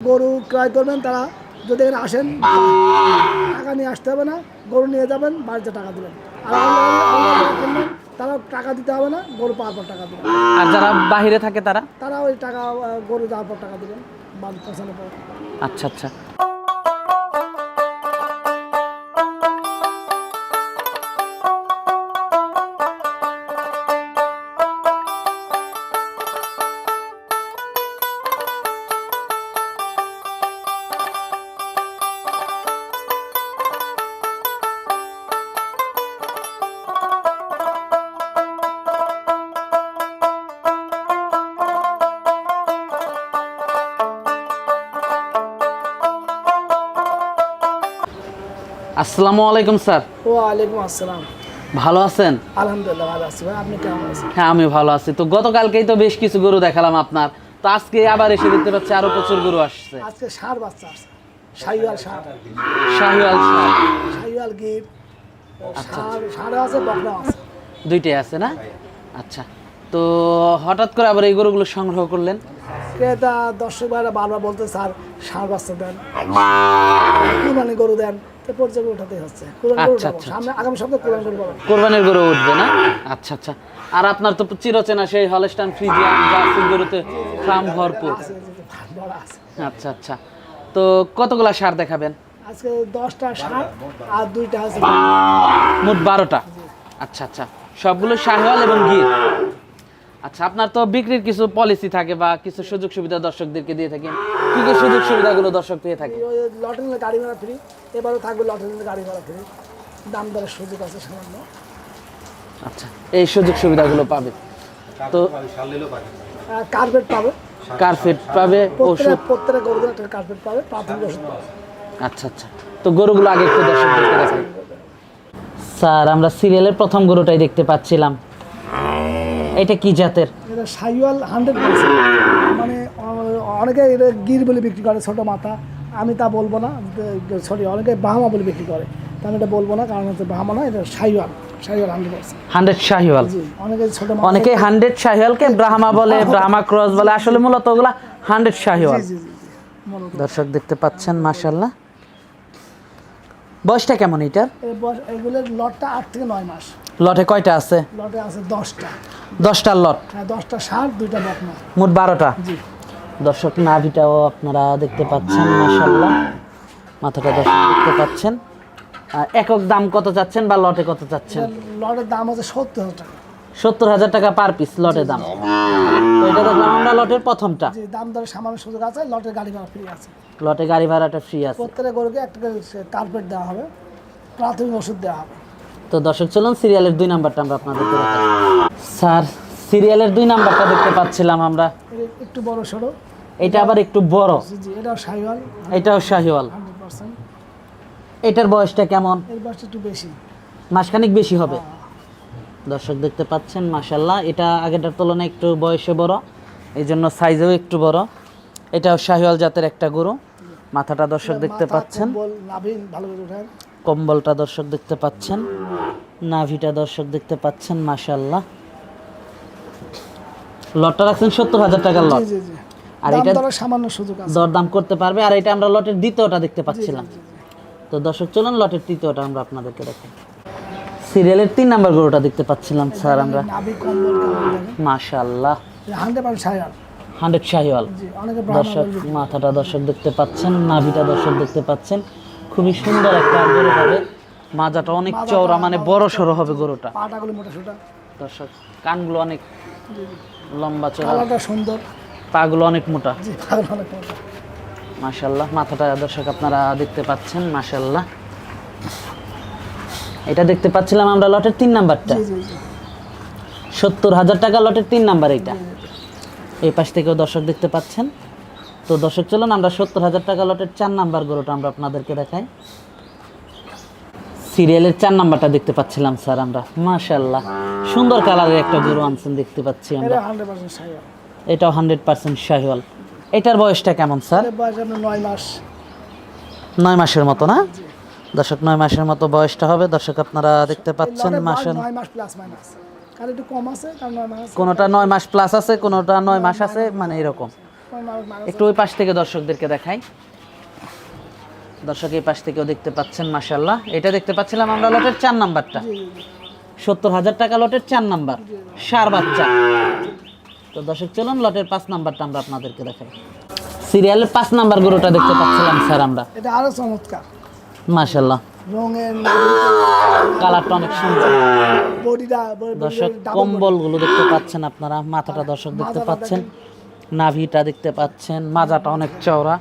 গরু ক্রয় করবেন তারা যদি এখানে আসেন টাকা নিয়ে আসতে হবে না গরু নিয়ে যাবেন বাড়িতে টাকা দেবেন। আর কিনবেন তারা টাকা দিতে হবে না গরু পাওয়ার পর টাকা দেবেন। আর যারা বাহিরে থাকে তারা? তারা ওই টাকা গরু যাওয়ার পর টাকা দেবেন বাড়ি পৌঁছানোর পর। আচ্ছা আচ্ছা। আসসালামু আলাইকুম স্যার। ওয়ালাইকুম আসসালাম। ভালো আছেন? আলহামদুলিল্লাহ ভালো আছি। ভাই আপনি কেমন আছেন? হ্যাঁ আমি ভালো আছি। তো গতকালকেই তো বেশ কিছু গরু দেখালাম আপনার। তো আজকে আবার এসে দেখতে পাচ্ছি আরও প্রচুর গরু আসছে। আজকে সার বাচ্চা আছে সাইওয়াল সার। শাহিওয়াল সার। সাইওয়াল গির সার সারও আছে বকরা আছে। দুইটাই আছে না? আচ্ছা। তো হঠাৎ করে আবার এই গরুগুলো সংগ্রহ করলেন? ক্রেতা দর্শক ভাইরা বারবার বলতে স্যার সার বাচ্চা দেন। কুরবানি গরু দেন। পর্যায়ে উঠাতে হচ্ছে। আচ্ছা, আচ্ছা, সামনে আগামী সপ্তাহে কুরবানি গরু কোরবানির গরু উঠবে না? আচ্ছা আচ্ছা। আর আপনার তো চিরচেনা সেই হলস্টান ফ্রিজিয়ান জার্সি গরুতে ফার্ম ভরপুর। আচ্ছা আচ্ছা। তো কতগুলা সার দেখাবেন? আজকে দশটা সার আর দুইটা আছে। মোট বারোটা। আচ্ছা আচ্ছা। সবগুলো শাহিওয়াল এবং গির? আচ্ছা আপনার তো বিক্রির কিছু পলিসি থাকে বা কিছু সুযোগ সুবিধা দর্শকদেরকে দিয়ে থাকেন। কি কি সুযোগ সুবিধাগুলো দর্শক পেয়ে থাকে? ওই লটারিতে গাড়ি ভাড়া ফ্রি এবারও থাকবে লটারিতে গাড়ি ভাড়া ফ্রি দাম দরের সুযোগ আছে সামান্য। আচ্ছা এই সুযোগ সুবিধাগুলো পাবে। তো কার্পেট পাবে। কার্পেট পাবে। ওষুধ প্রত্যেকটা একটা কার্পেট পাবে প্রাথমিক ওষুধ পাবে। আচ্ছা আচ্ছা। তো গরুগুলো আগে একটু দর্শকদেরকে দেখাই। স্যার আমরা সিরিয়ালের প্রথম গরুটাই দেখতে পাচ্ছিলাম। এটা কি জাতের? এটা সাইওয়াল হান্ড্রেড মানে অনেকে এটা গির বলে বিক্রি করে ছোট মাথা। আমি তা বলব না সরি অনেকে বাহামা বলে বিক্রি করে। তা আমি এটা বলব না কারণ হচ্ছে বাহামা না এটা সাইওয়াল সাইওয়াল হান্ড্রেড শাহিওয়াল অনেকে ছোট মাথা অনেকে হান্ড্রেড শাহিওয়ালকে ব্রাহ্মা বলে ব্রাহ্মা ক্রস বলে আসলে মূলত ওগুলা হান্ড্রেড শাহিওয়াল জি জি জি মূলত। দর্শক দেখতে পাচ্ছেন মাশাল্লাহ বয়সটা কেমন এটার? এগুলোর লটটা আট থেকে নয় মাস। লটে কয়টা আছে? লটে আছে দশটা। দশটার লট? হ্যাঁ দশটা সার দুইটা বকনা মোট বারোটা? দর্শক নাভিটাও আপনারা দেখতে পাচ্ছেন মাশাল্লাহ মাথাটা দর্শক দেখতে পাচ্ছেন। আর একক দাম কত চাচ্ছেন বা লটে কত চাচ্ছেন? লটের দাম আছে সত্তর হাজার টাকা। সত্তর হাজার টাকা পার পিস লটের দাম। এটা দেখলাম আমরা লটের প্রথমটা। দাম দরে সামান্য সুযোগ আছে লটের গাড়ি ভাড়া ফ্রি আছে। লটে গাড়ি ভাড়াটা ফ্রি আছে। প্রত্যেকটা গরুকে একটা কার্পেট দেওয়া হবে প্রাথমিক ওষুধ দেওয়া হবে। তো দর্শক চলুন সিরিয়ালের দুই নাম্বারটা আমরা আপনাদেরকে দেখাই স্যার সিরিয়ালের দুই নাম্বারটা দেখতে পাচ্ছিলাম আমরা। একটু বড় সড়ো। এটা আবার একটু বড়। এটাও সাইওয়াল এটাও শাহিওয়াল। এটার বয়সটা কেমন? এর বয়সটা একটু বেশি। মাসখানিক বেশি হবে। দর্শক দেখতে পাচ্ছেন মাসাল্লাহ এটা আগেটার তুলনায় একটু বয়সে বড় এই জন্য সাইজেও একটু বড়। এটাও শাহিওয়াল জাতের একটা গরু। মাথাটা দর্শক দেখতে পাচ্ছেন। কম্বলটা দর্শক দেখতে পাচ্ছেন নাভিটা দর্শক দেখতে পাচ্ছেন মাশাল্লাহ লটটা রাখছেন সত্তর হাজার টাকার লট। আর এটা- সামান্য সুযোগ দরদাম করতে পারবে আর এটা আমরা লটের দ্বিতীয়টা দেখতে পাচ্ছিলাম। তো দর্শক চলুন লটের তৃতীয়টা আমরা আপনাদেরকে দেখাই। সিরিয়ালের তিন নাম্বার গরুটা দেখতে পাচ্ছিলাম স্যার আমরা। মাশাল্লাহ হান্ড্রেড শাহিওয়াল দর্শক মাথাটা দর্শক দেখতে পাচ্ছেন নাভিটা দর্শক দেখতে পাচ্ছেন। খুবই সুন্দর একটা গরু হবে। মাজাটা অনেক চওড়া মানে বড় সড়ো হবে গরুটা। পাটাগুলো মোটা সোটা। দর্শক কানগুলো অনেক লম্বা চড়া কালারটা সুন্দর। পাগুলো অনেক মোটা। জি পাগুলো অনেক মোটা। মাশাল্লাহ মাথাটা দর্শক আপনারা দেখতে পাচ্ছেন মাশাল্লাহ এটা দেখতে পাচ্ছিলাম আমরা লটের তিন নাম্বারটা। জি জি জি। সত্তর হাজার টাকা লটের তিন নাম্বার এটা। এই পাশ থেকেও দর্শক দেখতে পাচ্ছেন। তো দর্শক চলুন আমরা সত্তর হাজার টাকা লটের চার নাম্বার গরুটা আমরা আপনাদেরকে দেখাই। সিরিয়ালের চার নাম্বারটা দেখতে পাচ্ছিলাম স্যার আমরা। মাশাল্লাহ সুন্দর কালারের একটা গরু আনছেন দেখতে পাচ্ছি আমরা। এটাও হান্ড্রেড পার্সেন্ট শাহিওয়াল এটার বয়সটা কেমন স্যার? নয় মাস। নয় মাসের মতো না? দর্শক নয় মাসের মতো বয়সটা হবে। দর্শক আপনারা দেখতে পাচ্ছেন মাসের কোনোটা নয় মাস প্লাস আছে কোনোটা নয় মাস আছে মানে এরকম। একটু ওই পাশ থেকে দর্শকদেরকে দেখাই। দর্শক এই পাশ থেকেও দেখতে পাচ্ছেন মাসাল্লাহ এটা দেখতে পাচ্ছিলাম আমরা লটের চার নাম্বারটা। সত্তর হাজার টাকা লটের চার নাম্বার। সার বাচ্চা। তো দর্শক চলুন লটের পাঁচ নাম্বারটা আমরা আপনাদেরকে দেখাই। সিরিয়ালের পাঁচ নাম্বার গরুটা দেখতে পাচ্ছিলাম স্যার আমরা। এটা আরও চমৎকার। মাসাল্লাহ রঙের কালারটা অনেক সুন্দর। দর্শক কম্বলগুলো দেখতে পাচ্ছেন আপনারা মাথাটা দর্শক দেখতে পাচ্ছেন। নাভিটা দেখতে পাচ্ছেন মাজাটা অনেক চওড়া।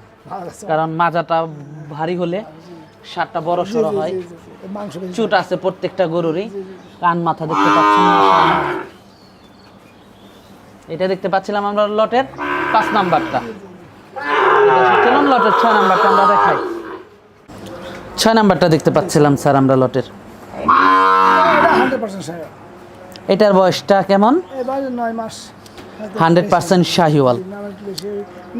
কারণ মাজাটা ভারী হলে সারটা বড় সড়ো হয়। চুট আছে প্রত্যেকটা গরুরই। কান মাথা দেখতে পাচ্ছেন এটা দেখতে পাচ্ছিলাম আমরা লটের পাঁচ নাম্বারটা। চলুন লটের ছয় নাম্বারটা আমরা দেখাই। ছয় নাম্বারটা দেখতে পাচ্ছিলাম স্যার আমরা লটের। এটার বয়সটা কেমন? নয় মাস। Hundred percent Sahiwal.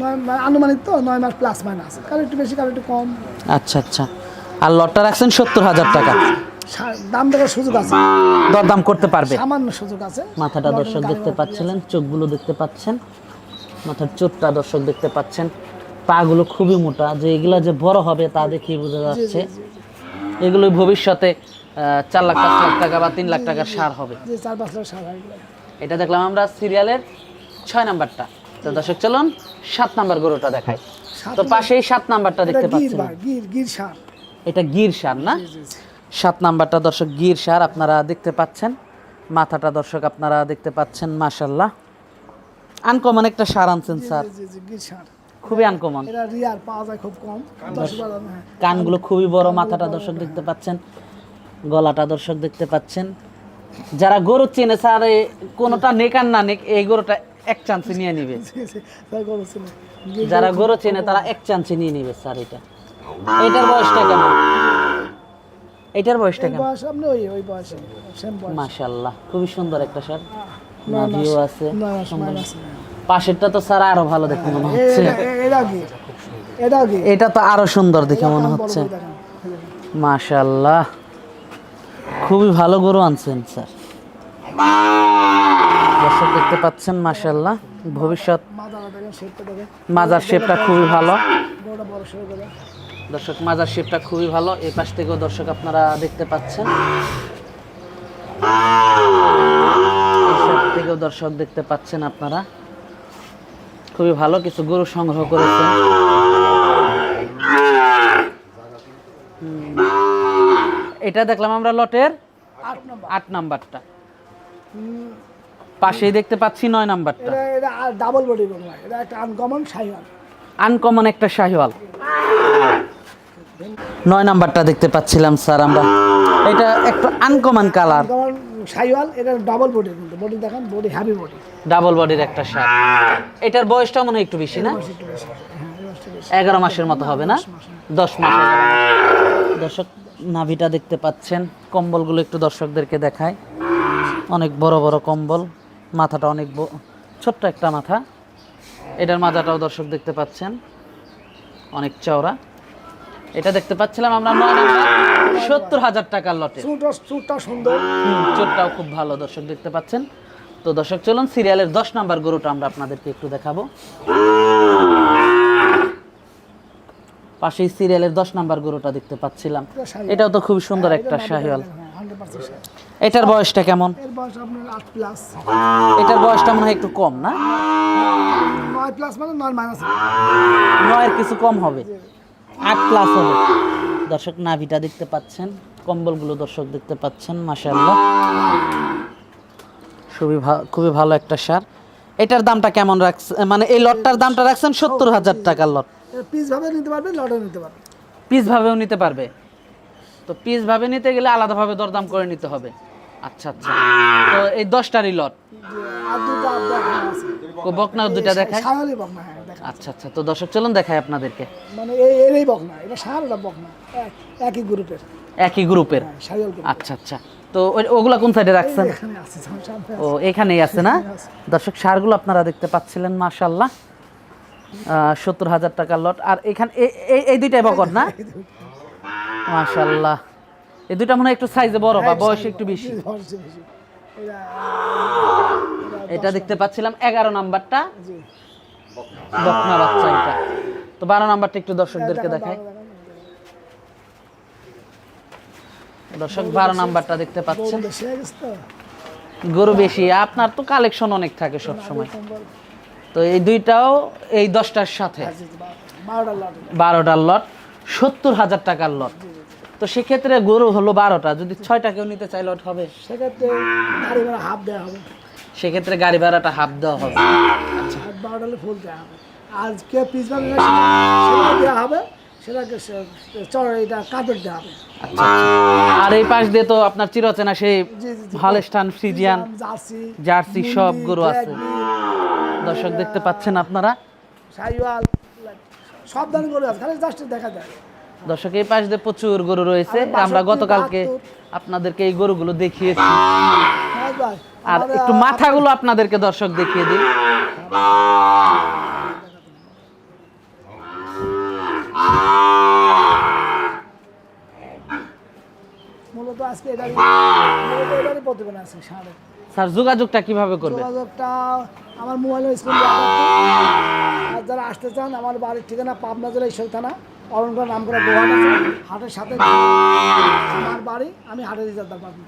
মানে আনুমানিক তো নয় মাস প্লাস মাইনাস কারও একটু বেশি কারও একটু কম আচ্ছা আচ্ছা। আর লটটা রাখছেন সত্তর হাজার টাকা। দাম দেওয়ার সুযোগ আছে। দরদাম করতে পারবে। সামান্য সুযোগ আছে। মাথাটা দর্শক দেখতে পাচ্ছিলেন চোখগুলো দেখতে পাচ্ছেন। মাথার চোটটা দর্শক দেখতে পাচ্ছেন। পাগুলো খুবই মোটা। যে এগুলা যে বড় হবে তা দেখেই বোঝা যাচ্ছে। এগুলো ভবিষ্যতে চার লাখ পাঁচ লাখ টাকা বা তিন লাখ টাকার সার হবে। এটা দেখলাম আমরা সিরিয়ালের ছয় নাম্বারটা। তো দর্শক চলুন সাত নাম্বার গরুটা দেখাই। তো পাশেই সাত নাম্বারটা দেখতে পাচ্ছেন। এটা গির সার না। সাত নাম্বারটা দর্শক গির সার আপনারা দেখতে পাচ্ছেন। মাথাটা দর্শক আপনারা দেখতে পাচ্ছেন মাশাল্লাহ আনকমন একটা সার আনছেন স্যার। খুবই আনকমন। হ্যাঁ। কানগুলো খুবই বড় মাথাটা দর্শক দেখতে পাচ্ছেন। গলাটা দর্শক দেখতে পাচ্ছেন। যারা গরু চেনে স্যার কোনোটা নেক আর না নেক এই গরুটা এক চান্সে নিয়ে নিবে। যারা গরু চেনে তারা এক চান্সে নিয়ে নিবে স্যার এটা। এটার বয়সটা কেমন? এটার বয়সটা কেমন? বয়স আপনি ওই ওই বয়সে সেম বয়স। মাশাল্লাহ খুবই সুন্দর একটা স্যার নাভিও আছে পাশেরটা তো স্যার আরও ভালো দেখে মনে হচ্ছে। এটা- তো আরও সুন্দর দেখে মনে হচ্ছে। মাশাল্লাহ খুবই ভালো গরু আনছেন স্যার। দর্শক দেখতে পাচ্ছেন মাশাল্লাহ ভবিষ্যৎ মাজার শেপটা খুবই ভালো। দর্শক মাজার শেপটা খুবই ভালো। এই পাশ থেকেও দর্শক আপনারা দেখতে পাচ্ছেন। থেকেও দর্শক দেখতে পাচ্ছেন আপনারা। খুবই ভালো কিছু গরু সংগ্রহ করেছেন এটা দেখলাম আমরা লটের আট নাম্বারটা। পাশেই দেখতে পাচ্ছি নয় নাম্বারটা। এটা ডাবল বডি হয়। এটা একটা আনকমন সাইওয়াল। আনকমন একটা শাহিওয়াল নয় নাম্বারটা দেখতে পাচ্ছিলাম স্যার আমরা। এটা একটু আনকমন কালার সাইওয়াল এটা ডাবল বডি কিন্তু। বডি দেখেন বডি হ্যাভি বডি ডাবল বডির একটা সার এটার বয়সটা মনে হয় একটু বেশি না? হ্যাঁ এগারো মাসের মতো হবে না? দশ মাস মাস। দর্শক নাভিটা দেখতে পাচ্ছেন। কম্বলগুলো একটু দর্শকদেরকে দেখায়। অনেক বড় বড় কম্বল। মাথাটা অনেক ছোট্ট একটা মাথা। এটার মাথাটাও দর্শক দেখতে পাচ্ছেন। অনেক চওড়া। এটা দেখতে পাচ্ছিলাম আমরা সত্তর হাজার টাকার লটে। চুটটা সুন্দর। চোটটাও খুব ভালো দর্শক দেখতে পাচ্ছেন। তো দর্শক চলুন সিরিয়ালের দশ নাম্বার গরুটা আমরা আপনাদেরকে একটু দেখাবো। পাশেই সিরিয়ালের দশ নাম্বার গরুটা দেখতে পাচ্ছিলাম। এটাও তো খুব সুন্দর একটা শাহিওয়াল। এটার বয়সটা কেমন? এর বয়স আপনার আট প্লাস এটার বয়সটা মনে হয় একটু কম না? নয় প্লাস মানে নয় মাইনাস নয়ের কিছু কম হবে। আট প্লাস হবে। দর্শক নাভিটা দেখতে পাচ্ছেন কম্বলগুলো দর্শক দেখতে পাচ্ছেন মাশাআল্লাহ। খুবই খুবই ভালো একটা সার। এটার দামটা কেমন রাখছে মানে এই লটটার দামটা রাখছেন সত্তর হাজার টাকার লট। পিস ভাবে নিতে পারবে লটও নিতে পারবে। পিস ভাবেও নিতে পারবে। তো পিস ভাবে নিতে গেলে আলাদাভাবে দরদাম করে নিতে হবে। আচ্ছা আচ্ছা। তো এই দশটারই লট দুটো বকনা দুইটা দেখায়? হ্যাঁ আচ্ছা আচ্ছা। তো দর্শক চলুন দেখায় আপনাদেরকে। মানে এই বকনা এটা সার বকনা। এক- একই গ্রুপের। একই গ্রুপের? হ্যাঁ আচ্ছা আচ্ছা। তো ওগুলা কোন সাইডে রাখছেন? ও এখানেই আছে না? দর্শক সারগুলো আপনারা দেখতে পাচ্ছিলেন মাশাল্লাহ সত্তর হাজার টাকার লট আর এখানে এই- এই- এই দুইটাই বকর না? মাশাল্লাহ এই দুইটা মনে হয় একটু সাইজে বড় বা বয়স একটু বেশি। এটা দেখতে পাচ্ছিলাম এগারো নাম্বারটা। বকনা বাচ্চা এটা। তো বারো নাম্বারটা একটু দর্শকদেরকে দেখায় দর্শক বারো নাম্বারটা দেখতে পাচ্ছেন। হয়ে গরু বেশি। আপনার তো কালেকশন অনেক থাকে সব সময়। তো এই দুইটাও এই দশটার সাথে। বারোটার লট। সত্তর হাজার টাকার লট তো সেক্ষেত্রে গরু হলো বারোটা যদি ছয়টা কেউ নিতে চাই লট হবে। সেক্ষেত্রে গাড়ি ভাড়া হাফ দেওয়া হবে। সেক্ষেত্রে গাড়ি ভাড়াটা হাফ দেওয়া হবে। আর বারোটা ফুল দেওয়া হবে। পিস দেওয়া হবে আচ্ছা, আচ্ছা। আর এই পাশ দিয়ে তো আপনার চিরচেনা সেই। হলস্টান ফ্রিজিয়ান জার্সি জার্সি সব গরু আছে। দর্শক দেখতে পাচ্ছেন আপনারা। সব ধরনের গরু আছে খালি জাস্ট দেখা যায়। দর্শক এই পাশ দিয়ে প্রচুর গরু রয়েছে। আমরা গতকালকে আপনাদেরকে এই গরুগুলো দেখিয়েছি। আর একটু মাথাগুলো আপনাদেরকে দর্শক দেখিয়ে দিই। মূলত আজকে এটারই মূলত প্রতিবেদন আছে সাড়ে স্যার যোগাযোগটা কীভাবে করবে যোগাযোগটা আমার মোবাইলের স্ক্রিন যারা আসতে চান, আমার বাড়ির ঠিকানা পাবনা জেলা ঈশ্বর থানা অরণগড় নাম করা দোকান আছে, হাটের সাথে আমার বাড়ি, আমি হাটের রিজার্ভ পাবনা